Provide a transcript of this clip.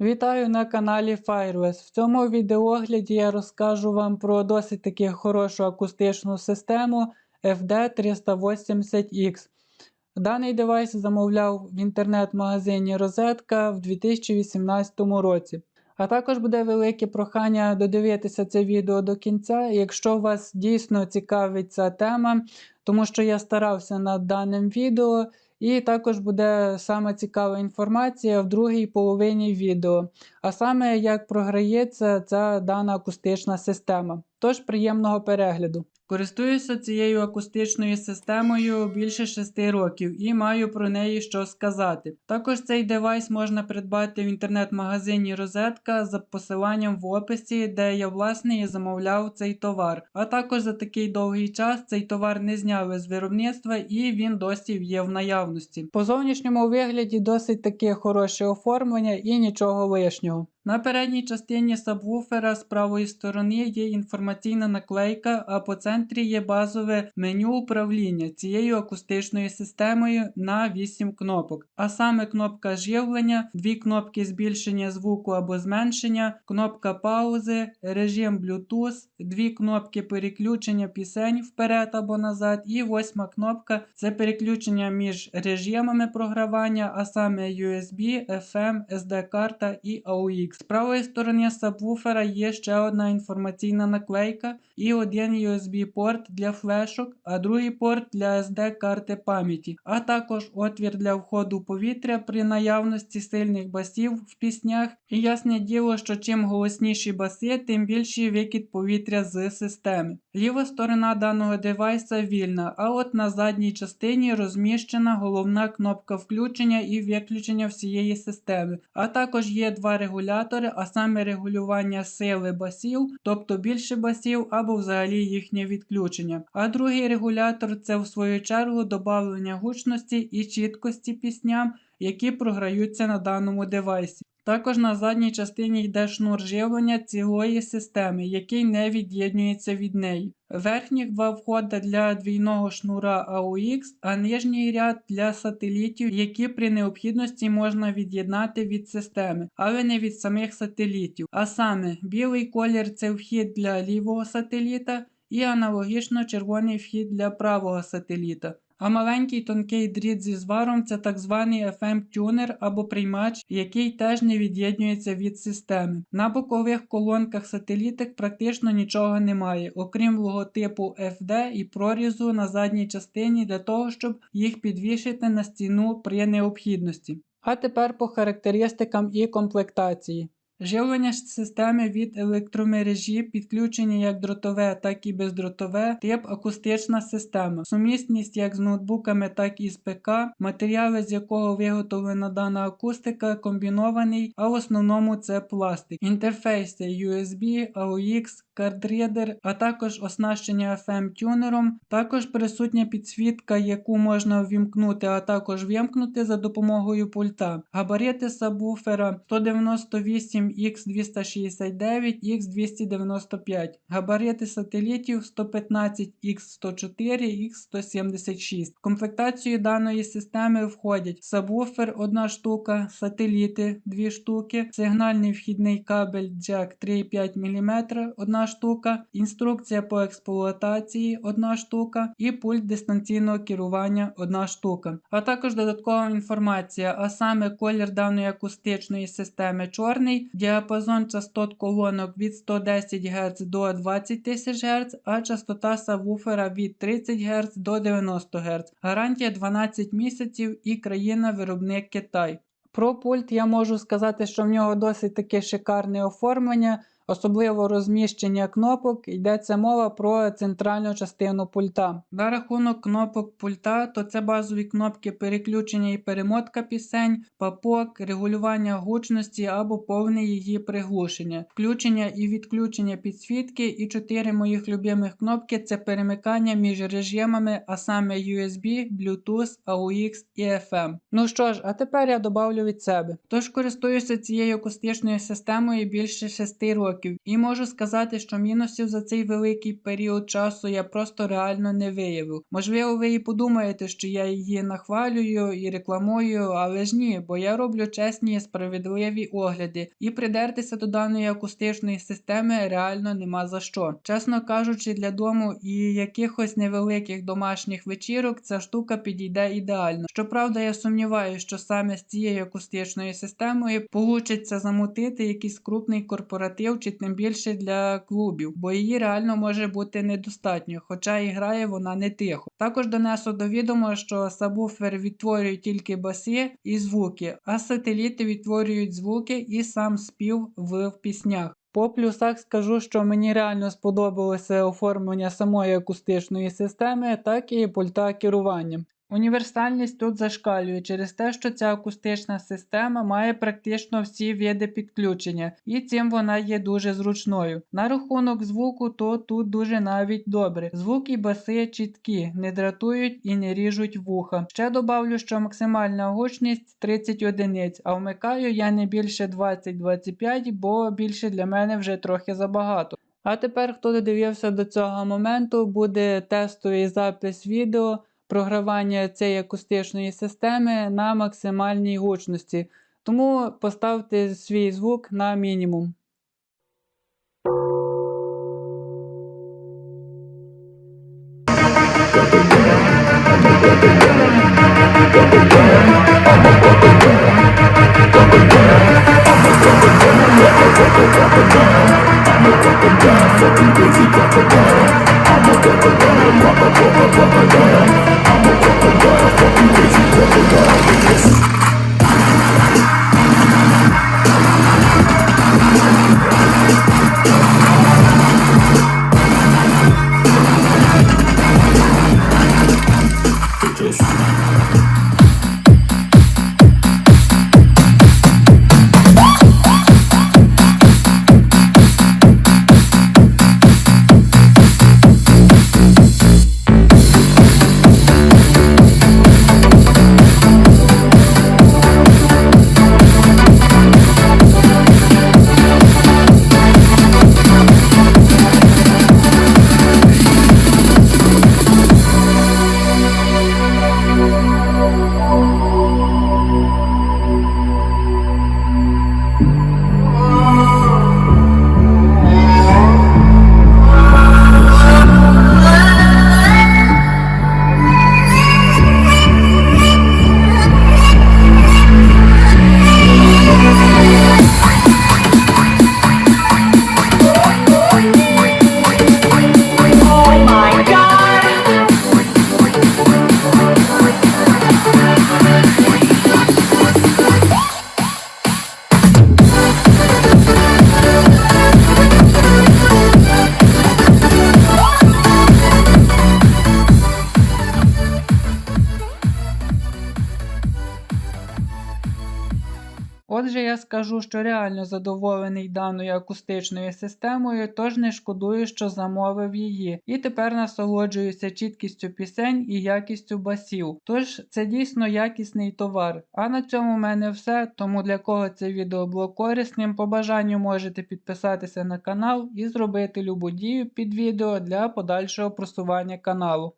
Вітаю на каналі Firewest. В цьому відеогляді я розкажу вам про досить таки хорошу акустичну систему FD380X. Даний девайс замовляв в інтернет-магазині Розетка в 2018 році. А також буде велике прохання додивитися це відео до кінця, якщо вас дійсно цікавить ця тема, тому що я старався над даним відео. І також буде саме цікава інформація в другій половині відео, а саме як програється ця дана акустична система. Тож приємного перегляду. Користуюся цією акустичною системою більше 6 років і маю про неї що сказати. Також цей девайс можна придбати в інтернет-магазині Розетка за посиланням в описі, де я власне і замовляв цей товар. А також за такий довгий час цей товар не зняли з виробництва і він досі є в наявності. По зовнішньому вигляді досить таке хороше оформлення і нічого лишнього. На передній частині сабвуфера з правої сторони є інформаційна наклейка, а по центрі є базове меню управління цією акустичною системою на 8 кнопок. А саме кнопка живлення, дві кнопки збільшення звуку або зменшення, кнопка паузи, режим Bluetooth, дві кнопки переключення пісень вперед або назад, і восьма кнопка це переключення між режимами програвання, а саме USB, FM, SD-карта і AUX. З правої сторони сабвуфера є ще одна інформаційна наклейка і один USB-порт для флешок, а другий порт для SD-карти пам'яті, а також отвір для входу повітря при наявності сильних басів в піснях. І ясне діло, що чим голосніші баси, тим більший викид повітря з системи. Ліва сторона даного девайса вільна, а от на задній частині розміщена головна кнопка включення і виключення всієї системи, а також є два регулятори, а саме регулювання сили басів, тобто більше басів або взагалі їхнє відключення. А другий регулятор це в свою чергу додавлення гучності і чіткості пісням, які програються на даному девайсі. Також на задній частині йде шнур живлення цілої системи, який не від'єднується від неї. Верхніх два входи для двійного шнура AUX, а нижній ряд для сателітів, які при необхідності можна від'єднати від системи, але не від самих сателітів. А саме, білий колір це вхід для лівого сателіта і аналогічно червоний вхід для правого сателіта. А маленький тонкий дріт зі зваром це так званий FM-тюнер або приймач, який теж не від'єднується від системи. На бокових колонках сателітик практично нічого немає, окрім логотипу FD і прорізу на задній частині для того, щоб їх підвішити на стіну при необхідності. А тепер по характеристикам і комплектації. Живлення системи від електромережі, підключення як дротове, так і бездротове, тип акустична система, сумісність як з ноутбуками, так і з ПК, матеріали, з якого виготовлена дана акустика, комбінований, а в основному це пластик. Інтерфейси USB, AUX, кардрідер, а також оснащення FM-тюнером. Також присутня підсвітка, яку можна ввімкнути, а також вимкнути за допомогою пульта. Габарити сабвуфера 198 X269, X295, габарити сателітів 115 X104, X176. В комплектацію даної системи входять сабвуфер 1 штука, сателіти 2 штуки, сигнальний вхідний кабель Jack 3,5 мм 1 штука, інструкція по експлуатації 1 штука і пульт дистанційного керування 1 штука. А також додаткова інформація, а саме колір даної акустичної системи чорний діапазон частот колонок від 110 Гц до 20 тисяч Гц, а частота сабвуфера від 30 Гц до 90 Гц. Гарантія 12 місяців і країна-виробник Китай. Про пульт я можу сказати, що в нього досить таке шикарне оформлення. Особливо розміщення кнопок йдеться мова про центральну частину пульта. На рахунок кнопок пульта, то це базові кнопки переключення і перемотка пісень, папок, регулювання гучності або повне її приглушення, включення і відключення підсвітки, і чотири моїх любимих кнопки це перемикання між режимами, а саме USB, Bluetooth, AUX і FM. Ну що ж, а тепер я добавлю від себе. Тож користуюся цією акустичною системою більше 6 років років, і можу сказати, що мінусів за цей великий період часу я просто реально не виявив. Можливо, ви і подумаєте, що я її нахвалюю і рекламую, але ж ні, бо я роблю чесні і справедливі огляди, і придертися до даної акустичної системи реально нема за що. Чесно кажучи, для дому і якихось невеликих домашніх вечірок ця штука підійде ідеально. Щоправда, я сумніваюся, що саме з цією акустичною системою получиться замутити якийсь крупний корпоратив чи тим більше для клубів, бо її реально може бути недостатньо, хоча і грає вона не тихо. Також донесу до відома, що сабвуфер відтворює тільки баси і звуки, а сателіти відтворюють звуки і сам спів в піснях. По плюсах скажу, що мені реально сподобалося оформлення самої акустичної системи, так і пульта керування. Універсальність тут зашкалює через те, що ця акустична система має практично всі види підключення, і цим вона є дуже зручною. На рахунок звуку, то тут дуже навіть добре. Звук і баси чіткі, не дратують і не ріжуть вуха. Ще добавлю, що максимальна гучність 30 одиниць, а вмикаю я не більше 20-25, бо більше для мене вже трохи забагато. А тепер, хто додивився до цього моменту, буде тестовий запис відео програвання цієї акустичної системи на максимальній гучності. Тому поставте свій звук на мінімум. Oh я скажу, що реально задоволений даною акустичною системою, тож не шкодую, що замовив її. І тепер насолоджуюся чіткістю пісень і якістю басів. Тож це дійсно якісний товар. А на цьому в мене все. Тому для кого це відео було корисним, по бажанню можете підписатися на канал і зробити любу дію під відео для подальшого просування каналу.